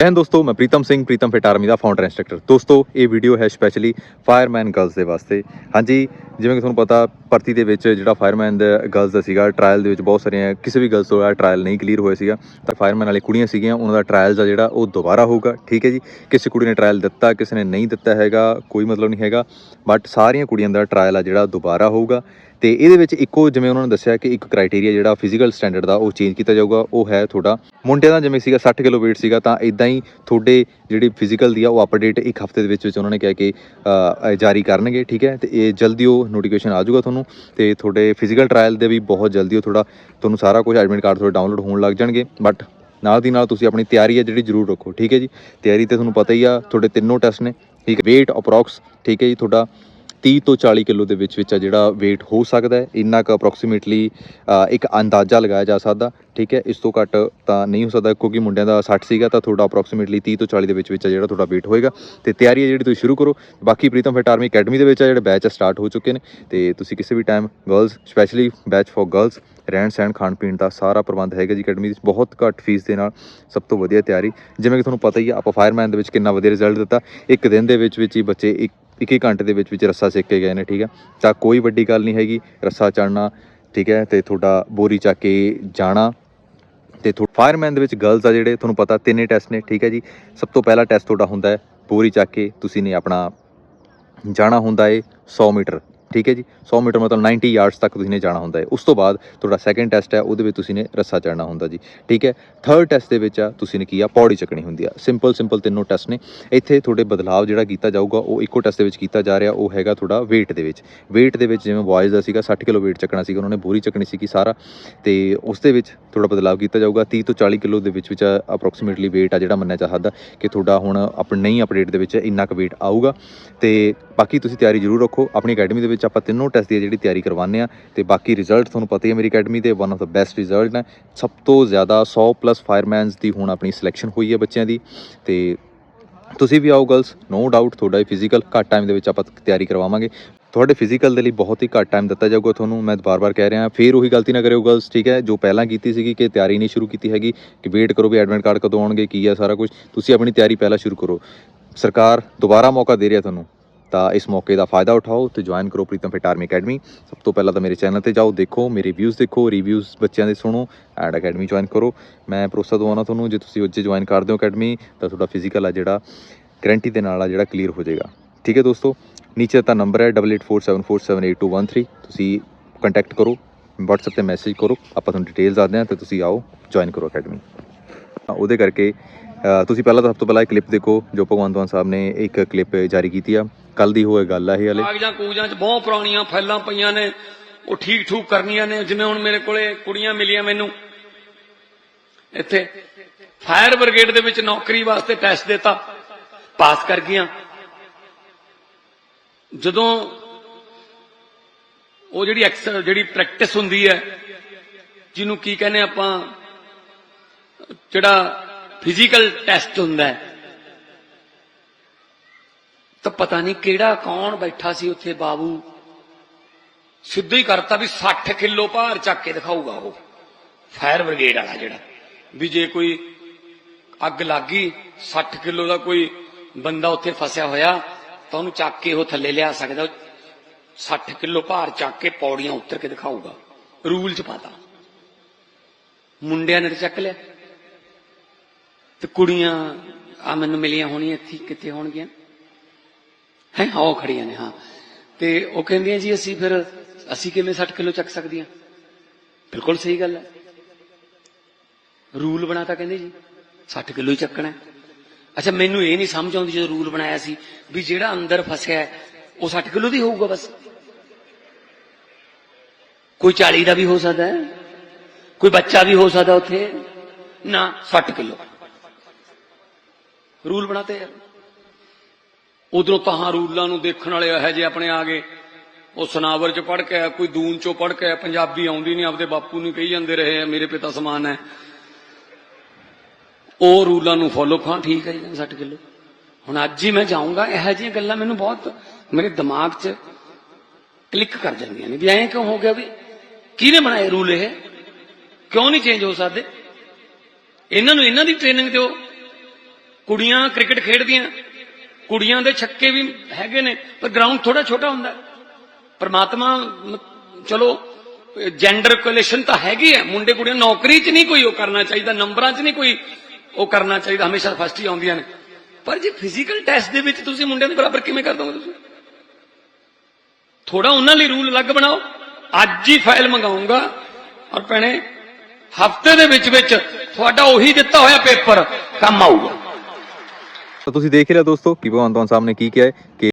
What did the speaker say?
ਐਨ ਦੋਸਤੋ ਮੈਂ Pritam Singh Pritam fit army ਦਾ ਫਾਊਂਡਰ ਇੰਸਟ੍ਰਕਟਰ ਦੋਸਤੋ ਇਹ ਵੀਡੀਓ ਹੈ ਸਪੈਸ਼ਲੀ ਫਾਇਰਮੈਨ ਗਰਲਸ ਦੇ ਵਾਸਤੇ ਹਾਂਜੀ ਜਿਵੇਂ ਕਿ ਤੁਹਾਨੂੰ ਪਤਾ ਭਰਤੀ ਦੇ ਵਿੱਚ ਜਿਹੜਾ ਫਾਇਰਮੈਨ ਦਾ ਗਰਲਸ ਦਾ ਸੀਗਾ ਟ੍ਰਾਇਲ ਦੇ ਵਿੱਚ ਬਹੁਤ ਸਾਰੀਆਂ ਕਿਸੇ ਵੀ ਗਰਲਸ ਦਾ ਟ੍ਰਾਇਲ ਨਹੀਂ ਕਲੀਅਰ ਹੋਇਆ ਸੀਗਾ ਤਾਂ ਫਾਇਰਮੈਨ ਵਾਲੀ ਕੁੜੀਆਂ ਸੀਗੀਆਂ ਉਹਨਾਂ ਦਾ ਟ੍ਰਾਇਲ ਦਾ ਜਿਹੜਾ ਉਹ ਦੁਬਾਰਾ ਹੋਊਗਾ ਠੀਕ ਹੈ ਜੀ ਕਿਸੇ ਕੁੜੀ ਨੇ ਟ੍ਰਾਇਲ ਦਿੱਤਾ ਕਿਸੇ ਨੇ ਨਹੀਂ ਦਿੱਤਾ ਹੈਗਾ ਕੋਈ ਮਤਲਬ ਨਹੀਂ ਹੈਗਾ ਬਟ ਸਾਰੀਆਂ ਕੁੜੀਆਂ ਦਾ ਟ੍ਰਾਇਲ ਆ ਜਿਹੜਾ ਦੁਬਾਰਾ ਹੋਊਗਾ ਤੇ ਇਹਦੇ ਵਿੱਚ ਇੱਕੋ ਜਿਵੇਂ ਉਹਨਾਂ ਨੇ ਦੱਸਿਆ ਕਿ ਇੱਕ ਕ੍ਰਾਈਟੇਰੀਆ ਜਿਹੜਾ ਫਿਜ਼ੀਕਲ ਸਟੈਂਡਰਡ ਦਾ ਉਹ ਚੇਂਜ ਕੀਤਾ ਜਾਊਗਾ, ਉਹ ਹੈ ਤੁਹਾਡਾ ਮੁੰਡਿਆਂ ਦਾ ਜਿਵੇਂ ਸੀਗਾ 60 ਕਿਲੋ weight ਸੀਗਾ, ਤਾਂ ਇਦਾਂ ਹੀ ਤੁਹਾਡੇ ਜਿਹੜੀ ਫਿਜ਼ੀਕਲ ਦੀ ਆ ਉਹ ਅਪਡੇਟ ਇੱਕ ਹਫ਼ਤੇ ਦੇ ਵਿੱਚ ਵਿੱਚ ਉਹਨਾਂ ਨੇ ਕਿਹਾ ਕਿ ਜਾਰੀ ਕਰਨਗੇ, ਠੀਕ ਹੈ? ਤੇ ਇਹ ਜਲਦੀ ਉਹ ਨੋਟੀਫਿਕੇਸ਼ਨ ਆ ਜਾਊਗਾ ਤੁਹਾਨੂੰ ਤੇ ਤੁਹਾਡੇ ਫਿਜ਼ੀਕਲ ਟ੍ਰਾਇਲ ਦੇ ਵੀ ਬਹੁਤ ਜਲਦੀ ਉਹ ਥੋੜਾ ਤੁਹਾਨੂੰ ਸਾਰਾ ਕੁਝ ਐਡਮਿਟ ਕਾਰਡ ਤੁਹਾਡੇ ਡਾਊਨਲੋਡ ਹੋਣ ਲੱਗ ਜਾਣਗੇ ਬਟ ਨਾਲ ਦੀ ਨਾਲ ਤੁਸੀਂ ਆਪਣੀ ਤਿਆਰੀ ਹੈ ਜਿਹੜੀ ਜ਼ਰੂਰ ਰੱਖੋ, ਠੀਕ ਹੈ ਜੀ? ਤਿਆਰੀ ਤੇ ਤੁਹਾਨੂੰ ਪਤਾ ਹੀ ਆ, ਤੁਹਾਡੇ ਤਿੰਨੋਂ ਟੈਸਟ ਨੇ, ਠੀਕ ਹੈ? weight ਅਪਰੋਕਸ ਠੀਕ ਹੈ ਜੀ? ਤੁਹਾਡਾ 30 ਤੋਂ 40 ਕਿਲੋ ਦੇ ਵਿੱਚ ਵਿੱਚ ਆ ਜਿਹੜਾ weight ਹੋ ਸਕਦਾ ਹੈ। ਇੰਨਾ ਕੁ ਅਪਰੋਕਸੀਮੇਟਲੀ ਇੱਕ ਅੰਦਾਜ਼ਾ ਲਗਾਇਆ ਜਾ ਸਕਦਾ। ਠੀਕ ਹੈ, ਇਸ ਤੋਂ ਘੱਟ ਤਾਂ ਨਹੀਂ ਹੋ ਸਕਦਾ, ਕਿਉਂਕਿ ਮੁੰਡਿਆਂ ਦਾ 60 ਸੀਗਾ ਤਾਂ ਤੁਹਾਡਾ ਅਪਰੋਕਸੀਮੇਟਲੀ 30 ਤੋਂ 40 ਦੇ ਵਿੱਚ ਵਿੱਚ ਆ ਜਿਹੜਾ ਤੁਹਾਡਾ weight ਹੋਏਗਾ। ਤੇ ਤਿਆਰੀ ਹੈ ਜਿਹੜੀ ਤੁਸੀਂ ਸ਼ੁਰੂ ਕਰੋ। ਬਾਕੀ ਪ੍ਰੀਤਮ ਫਿਟ ਆਰਮੀ ਅਕੈਡਮੀ ਦੇ ਵਿੱਚ ਆ ਜਿਹੜੇ ਬੈਚ ਸਟਾਰਟ ਹੋ ਚੁੱਕੇ ਨੇ। ਤੇ ਤੁਸੀਂ ਕਿਸੇ ਵੀ time girls specially batch for girls ਰਹਿਣ ਸਹਿਣ, ਖਾਣ ਪੀਣ ਦਾ ਸਾਰਾ ਪ੍ਰਬੰਧ ਹੈਗਾ ਜੀ ਅਕੈਡਮੀ ਵਿੱਚ। ਬਹੁਤ ਘੱਟ ਫੀਸ ਦੇ ਨਾਲ ਸਭ ਤੋਂ ਵਧੀਆ ਤਿਆਰੀ। ਜਿਵੇਂ ਕਿ ਤੁਹਾਨੂੰ ਪਤਾ ਹੀ ਆ, ਆਪਾਂ ਫਾਇਰਮੈਨ ਦੇ ਵਿੱਚ ਕਿੰਨਾ ਵਧੀਆ ਰਿਜ਼ਲਟ ਦਿੱਤਾ। ਇੱਕ ਦਿਨ ਦੇ ਵਿੱਚ ਵਿੱਚ ਹੀ ਬੱਚੇ ਇੱਕ ਇੱਕ ਹੀ ਘੰਟੇ ਦੇ ਵਿੱਚ ਵਿੱਚ ਰੱਸਾ ਸਿੱਖ ਕੇ ਗਏ ਨੇ, ਠੀਕ ਹੈ? ਤਾਂ ਕੋਈ ਵੱਡੀ ਗੱਲ ਨਹੀਂ ਹੈਗੀ, ਰੱਸਾ ਚੜਨਾ ਠੀਕ ਹੈ? ਤੇ ਤੁਹਾਡਾ ਬੋਰੀ ਚੱਕ ਕੇ ਜਾਣਾ ਤੇ ਫਾਇਰਮੈਨ ਦੇ ਵਿੱਚ ਗਰਲਸ ਆ ਜਿਹੜੇ, ਤੁਹਾਨੂੰ ਪਤਾ ਤਿੰਨੇ ਟੈਸਟ ਨੇ, ਠੀਕ ਹੈ ਜੀ? ਸਭ ਤੋਂ ਪਹਿਲਾ ਟੈਸਟ ਤੁਹਾਡਾ ਹੁੰਦਾ ਹੈ, ਬੋਰੀ ਚੱਕ ਕੇ ਤੁਸੀਂ ਨੇ ਆਪਣਾ ਜਾਣਾ ਹੁੰਦਾ ਏ 100 ਮੀਟਰ। ਠੀਕ ਹੈ ਜੀ 100 ਮੀਟਰ ਮਤਲਬ 90 ਯਾਰਡਸ ਤੱਕ ਤੁਸੀਂ ਨੇ ਜਾਣਾ ਹੁੰਦਾ ਹੈ। ਉਸ ਤੋਂ ਬਾਅਦ ਤੁਹਾਡਾ ਸੈਕੰਡ ਟੈਸਟ ਹੈ, ਉਹਦੇ ਵਿੱਚ ਤੁਸੀਂ ਨੇ ਰੱਸਾ ਚੜਨਾ ਹੁੰਦਾ ਜੀ। ਠੀਕ ਹੈ ਥਰਡ ਟੈਸਟ ਦੇ ਵਿੱਚ ਆ ਤੁਸੀਂ ਨੇ ਕੀ ਆ, ਪੌੜੀ ਚੱਕਣੀ ਹੁੰਦੀ ਆ। ਸਿੰਪਲ ਸਿੰਪਲ ਤਿੰਨੋਂ ਟੈਸਟ ਨੇ। ਇੱਥੇ ਤੁਹਾਡੇ ਬਦਲਾਅ ਜਿਹੜਾ ਕੀਤਾ ਜਾਊਗਾ, ਉਹ ਇੱਕੋ ਟੈਸਟ ਦੇ ਵਿੱਚ ਕੀਤਾ ਜਾ ਰਿਹਾ, ਉਹ ਹੈਗਾ ਤੁਹਾਡਾ weight ਦੇ ਵਿੱਚ। weight ਦੇ ਵਿੱਚ ਜਿਵੇਂ ਬॉयਜ਼ ਦਾ ਸੀਗਾ 60 ਕਿਲੋ weight ਚੱਕਣਾ ਸੀਗਾ, ਉਹਨਾਂ ਨੇ ਬੋਰੀ ਚੱਕਣੀ ਸੀਗੀ ਸਾਰਾ। ਤੇ ਉਸ ਦੇ ਵਿੱਚ ਥੋੜਾ ਬਦਲਾਵ ਕੀਤਾ ਜਾਊਗਾ। 30 ਤੋਂ 40 ਕਿਲੋ ਦੇ ਵਿੱਚ ਵਿੱਚ ਅਪਰੋਕਸੀਮੇਟਲੀ weight ਆ ਜਿਹੜਾ ਮੰਨਿਆ ਚਾਹਦਾ ਕਿ ਤੁਹਾਡਾ ਹੁਣ ਆਪਣੀ ਨਹੀਂ ਅਪਡੇਟ ਦੇ ਵਿੱਚ ਇੰਨਾ ਕੁ weight ਆਊਗਾ। ਤੇ ਬਾਕੀ ਤੁਸੀਂ ਤਿਆਰੀ ਜ਼ਰੂਰ ਰੱਖੋ। ਆਪਣੀ ਅਕੈਡਮੀ ਦੇ ਵਿੱਚ ਆਪਾਂ ਤਿੰਨੋਂ ਟੈਸਟ ਦੀ ਜਿਹੜੀ ਤਿਆਰੀ ਕਰਵਾਉਂਦੇ ਆ ਤੇ ਬਾਕੀ ਰਿਜ਼ਲਟ ਤੁਹਾਨੂੰ ਪਤਾ ਹੀ ਹੈ ਮੇਰੀ ਅਕੈਡਮੀ ਦੇ one of the best result ਨੇ ਸਭ ਤੋਂ ਜ਼ਿਆਦਾ 100 ਪਲੱਸ ਫਾਇਰਮੈਨਸ ਦੀ ਹੁਣ ਆਪਣੀ ਸਿਲੈਕਸ਼ਨ ਹੋਈ ਹੈ ਬੱਚਿਆਂ ਦੀ। ਤੇ ਤੁਸੀਂ ਵੀ ਆਓ ਗਰਲਸ ਨੋ ਡਾਊਟ ਤੁਹਾਡਾ ਫਿਜ਼ੀਕਲ ਘੱਟ ਟਾਈਮ ਦੇ ਵਿੱਚ ਆਪਾਂ ਤਿਆਰੀ ਕਰਵਾਵਾਂਗੇ। ਤੁਹਾਡੇ ਫਿਜ਼ੀਕਲ ਦੇ ਲਈ ਬਹੁਤ ਹੀ ਘੱਟ ਟਾਈਮ ਦਿੱਤਾ ਜਾਊਗਾ ਤੁਹਾਨੂੰ, ਮੈਂ ਬਾਰ-ਬਾਰ ਕਹਿ ਰਿਹਾ, ਫੇਰ ਉਹੀ ਗਲਤੀ ਨਾ ਕਰਿਓ ਗਰਲਸ ਠੀਕ ਹੈ? ਜੋ ਪਹਿਲਾਂ ਕੀਤੀ ਸੀਗੀ ਕਿ ਤਿਆਰੀ ਨਹੀਂ ਸ਼ੁਰੂ ਕੀਤੀ ਹੈਗੀ, ਕਿ ਵੇਟ ਕਰੋ ਵੀ ਐਡਮਿਟ ਕਾਰਡ ਕਦੋਂ ਆਉਣਗੇ, ਕੀ ਆ ਸਾਰਾ ਕੁਝ ਤੁਸੀਂ ਆਪਣੀ ਤਿਆਰੀ ਪਹਿਲਾਂ ਸ਼ੁਰੂ ਕਰੋ। ਸਰਕਾਰ ਦੁਬਾਰਾ ਮੌਕਾ ਦੇ ਰਹੀ ਹੈ ਤੁਹਾਨੂੰ, ਤਾਂ ਇਸ ਮੌਕੇ ਦਾ ਫਾਇਦਾ ਉਠਾਓ ਤੇ ਜੁਆਇਨ ਕਰੋ ਪ੍ਰੀਤਮ ਫਿਟ ਆਰਮੀ ਅਕੈਡਮੀ ਸਭ ਤੋਂ ਪਹਿਲਾਂ ਤਾਂ ਮੇਰੇ ਚੈਨਲ ਤੇ ਜਾਓ, ਦੇਖੋ, ਮੇਰੇ ਵਿਊਜ਼ ਦੇਖੋ ਰਿਵਿਊਜ਼ ਬੱਚਿਆਂ ਦੇ ਸੁਣੋ ਐਡ ਅਕੈਡਮੀ ਜੁਆਇਨ ਕਰੋ। ਮੈਂ ਭਰੋਸਾ ਦਵਾਉਣਾ ਤੁਹਾਨੂੰ, ਜੇ ਤੁਸੀਂ ਉੱਜੇ ਜੁਆਇਨ ਕਰਦੇ ਹੋ ਅਕੈਡਮੀ ਤਾਂ ਤੁਹਾਡਾ ਫਿਜ਼ੀਕਲ ਆ ਜਿਹੜਾ ਗਰੰਟੀ ਦੇ ਨਾਲ ਆ ਜਿਹੜਾ ਕਲੀਅਰ ਹੋ ਜਾਏਗਾ। ਠੀਕ ਹੈ ਦੋਸਤੋ? ਨੀਚੇ ਤਾਂ ਨੰਬਰ ਹੈ 8847478213 ਤੁਸੀਂ ਕੰਟੈਕਟ ਕਰੋ, WhatsApp ਤੇ ਮੈਸੇਜ ਕਰੋ, ਆਪਾਂ ਤੁਹਾਨੂੰ ਡਿਟੇਲਸ ਆਦੇ ਹਾਂ ਤੇ ਤੁਸੀਂ ਆਓ ਜੁਆਇਨ ਕਰੋ ਅਕੈਡਮੀ ਉਹਦੇ ਕਰਕੇ ਤੁਸੀਂ ਪਹਿਲਾਂ ਤਾਂ ਸਭ ਤੋਂ ਪਹਿਲਾਂ ਇਹ ਕਲਿੱਪ ਦੇਖੋ, ਜੋ ਭਗਵੰਤ ਮਾਨ ਸਾਹਿਬ ਨੇ ਇੱਕ ਕਲਿੱਪ ਜਾਰੀ ਕੀਤੀ ਆ। ਕੱਲ ਦੀ ਹੋਏ ਗੱਲ ਆ ਇਹ ਹਲੇ ਕਾਗਜ਼ਾਂ ਕੂਗਜ਼ਾਂ 'ਚ ਬਹੁਤ ਪੁਰਾਣੀਆਂ ਫਾਈਲਾਂ ਪਈਆਂ ਨੇ, ਉਹ ਠੀਕ ਠੂਕ ਕਰਨੀਆਂ ਨੇ, ਜਿਵੇਂ ਹੁਣ ਮੇਰੇ ਕੋਲੇ ਕੁੜੀਆਂ ਮਿਲੀਆਂ ਮੈਨੂੰ। ਇੱਥੇ ਫਾਇਰ ਬ੍ਰਿਗੇਡ ਦੇ ਵਿੱਚ ਨੌਕਰੀ ਵਾਸਤੇ ਟੈਸਟ ਦਿੱਤਾ, ਪਾਸ ਕਰ ਗਈਆਂ। ਜਦੋਂ ਉਹ ਜਿਹੜੀ ਐਕਸਰ ਜਿਹੜੀ ਪ੍ਰੈਕਟਿਸ ਹੁੰਦੀ ਹੈ, ਜਿਹਨੂੰ ਕੀ ਕਹਿੰਦੇ ਆਪਾਂ, ਜਿਹੜਾ ਫਿਜ਼ੀਕਲ ਟੈਸਟ ਹੁੰਦਾ ਹੈ, ਤਾਂ ਪਤਾ ਨਹੀਂ ਕਿਹੜਾ ਕੌਣ ਬੈਠਾ ਸੀ ਉੱਥੇ ਬਾਬੂ। ਸਿੱਧਾ ਹੀ ਕਰਤਾ ਵੀ 60 ਕਿਲੋ ਭਾਰ ਚੱਕ ਕੇ ਦਿਖਾਊਗਾ ਉਹ। ਫਾਇਰ ਬ੍ਰਿਗੇਡ ਵਾਲਾ ਜਿਹੜਾ। ਵੀ ਜੇ ਕੋਈ ਅੱਗ ਲੱਗੀ 60 ਕਿਲੋ ਦਾ ਕੋਈ ਬੰਦਾ ਉੱਥੇ ਫਸਿਆ ਹੋਇਆ ਤਾਂ ਉਹਨੂੰ ਚੱਕ ਕੇ ਉਹ ਥੱਲੇ ਲਿਆ ਸਕਦਾ 60 ਕਿਲੋ ਭਾਰ ਚੱਕ ਕੇ ਪੌੜੀਆਂ ਉੱਤਰ ਕੇ ਦਿਖਾਊਗਾ। ਰੂਲ ਚ ਪਾਤਾ। ਮੁੰਡਿਆਂ ਨੇ ਤਾਂ ਚੱਕ ਲਿਆ। ਤੇ ਕੁੜੀਆਂ ਆ ਮੈਨੂੰ ਮਿਲੀਆਂ ਹੋਣੀਆਂ ਇੱਥੇ, ਕਿੱਥੇ ਹੋਣਗੀਆਂ? ਹੈ ਹਾਂ ਉਹ ਖੜੀਆਂ ਨੇ, ਹਾਂ। ਤੇ ਉਹ ਕਹਿੰਦੀਆਂ ਜੀ, ਅਸੀਂ ਫਿਰ, ਅਸੀਂ ਕਿਵੇਂ 60 ਕਿਲੋ ਚੱਕ ਸਕਦੀਆਂ? ਬਿਲਕੁਲ ਸਹੀ ਗੱਲ ਹੈ। ਰੂਲ ਬਣਾਤਾ ਕਹਿੰਦੇ ਜੀ 60 ਕਿਲੋ ਹੀ ਚੱਕਣਾ ਅੱਛਾ, ਮੈਨੂੰ ਇਹ ਨਹੀਂ ਸਮਝ ਆਉਂਦੀ ਜਦੋਂ ਰੂਲ ਬਣਾਇਆ ਸੀ ਵੀ ਜਿਹੜਾ ਅੰਦਰ ਫਸਿਆ ਉਹ 60 ਕਿਲੋ ਦੀ ਹੋਊਗਾ ਬਸ। ਕੋਈ 40 ਦਾ ਵੀ ਹੋ ਸਕਦਾ ਹੈ, ਕੋਈ ਬੱਚਾ ਵੀ ਹੋ ਸਕਦਾ ਉੱਥੇ, ਨਾ 60 ਕਿਲੋ। ਰੂਲ ਬਣਾਤੇ ਯਾਰ ਉਧਰੋਂ ਤਹਾਂ ਰੂਲਾਂ ਨੂੰ ਦੇਖਣ ਵਾਲੇ ਇਹੋ ਜਿਹੇ ਆਪਣੇ ਆ ਗਏ। ਉਹ ਸਨਾਵਰ ਚ ਪੜ ਕੇ ਕੋਈ ਦੂਨ ਚੋਂ ਪੜ ਕੇ ਪੰਜਾਬੀ ਆਉਂਦੀ ਨਹੀਂ ਆਪਦੇ ਬਾਪੂ ਨੂੰ ਕਹੀ ਜਾਂਦੇ ਰਹੇ ਆ, ਮੇਰੇ ਪਿਤਾ ਸਮਾਨ ਹੈ। ਉਹ ਰੂਲਾਂ ਨੂੰ ਫੋਲੋ ਖਾਂ ਠੀਕ ਹੈ ਜੀ 60 ਕਿਲੋ। ਹੁਣ ਅੱਜ ਹੀ ਮੈਂ ਜਾਊਂਗਾ, ਇਹੋ ਜਿਹੀਆਂ ਗੱਲਾਂ ਮੈਨੂੰ ਬਹੁਤ ਮੇਰੇ ਦਿਮਾਗ 'ਚ ਕਲਿੱਕ ਕਰ ਜਾਂਦੀਆਂ ਨੇ, ਵੀ ਐਂ ਕਿਉਂ ਹੋ ਗਿਆ ਵੀ ਕਿਹਨੇ ਬਣਾਏ ਰੂਲ ਇਹ? ਕਿਉਂ ਨਹੀਂ ਚੇਂਜ ਹੋ ਸਕਦੇ? ਇਹਨਾਂ ਨੂੰ ਇਹਨਾਂ ਦੀ ਟ੍ਰੇਨਿੰਗ ਦਿਓ। ਕੁੜੀਆਂ ਕ੍ਰਿਕਟ ਖੇਡਦੀਆਂ, ਕੁੜੀਆਂ ਦੇ ਛੱਕੇ ਵੀ ਹੈਗੇ ਨੇ, ਪਰ ਗਰਾਊਂਡ ਥੋੜਾ ਛੋਟਾ ਹੁੰਦਾ। ਪਰਮਾਤਮਾ, ਚਲੋ ਜੈਂਡਰ ਕੋਲੇਸ਼ਨ ਤਾਂ ਹੈਗੀ ਹੈ। ਮੁੰਡੇ ਕੁੜੀਆਂ ਨੌਕਰੀ 'ਚ ਨਹੀਂ ਕੋਈ ਉਹ ਕਰਨਾ ਚਾਹੀਦਾ, ਨੰਬਰਾਂ 'ਚ ਨਹੀਂ ਕੋਈ ਉਹ ਕਰਨਾ ਚਾਹੀਦਾ, ਹਮੇਸ਼ਾ ਫਸਟ ਹੀ ਆਉਂਦੀਆਂ ਨੇ। ਪਰ ਜੇ ਫਿਜ਼ੀਕਲ ਟੈਸਟ ਦੇ ਵਿੱਚ ਤੁਸੀਂ ਮੁੰਡਿਆਂ ਦੇ ਬਰਾਬਰ ਕਿਵੇਂ ਕਰ ਦੋਗੇ ਤੁਸੀਂ? ਥੋੜਾ ਉਹਨਾਂ ਲਈ ਰੂਲ ਅਲੱਗ ਬਣਾਓ। ਅੱਜ ਹੀ ਫਾਈਲ ਮੰਗਾਉਂਗਾ ਔਰ ਭੈਣੇ, ਹਫ਼ਤੇ ਦੇ ਵਿੱਚ ਵਿੱਚ ਤੁਹਾਡਾ ਉਹੀ ਦਿੱਤਾ ਹੋਇਆ ਪੇਪਰ ਕੰਮ ਆਊਗਾ। ਤਾਂ ਤੁਸੀਂ ਦੇਖ ਹੀ ਲਿਆ ਦੋਸਤੋ, ਕਿ ਭਗਵੰਤ ਮਾਨ ਸਾਹਿਬ ਨੇ ਕੀ ਕਿਹਾ ਹੈ ਕਿ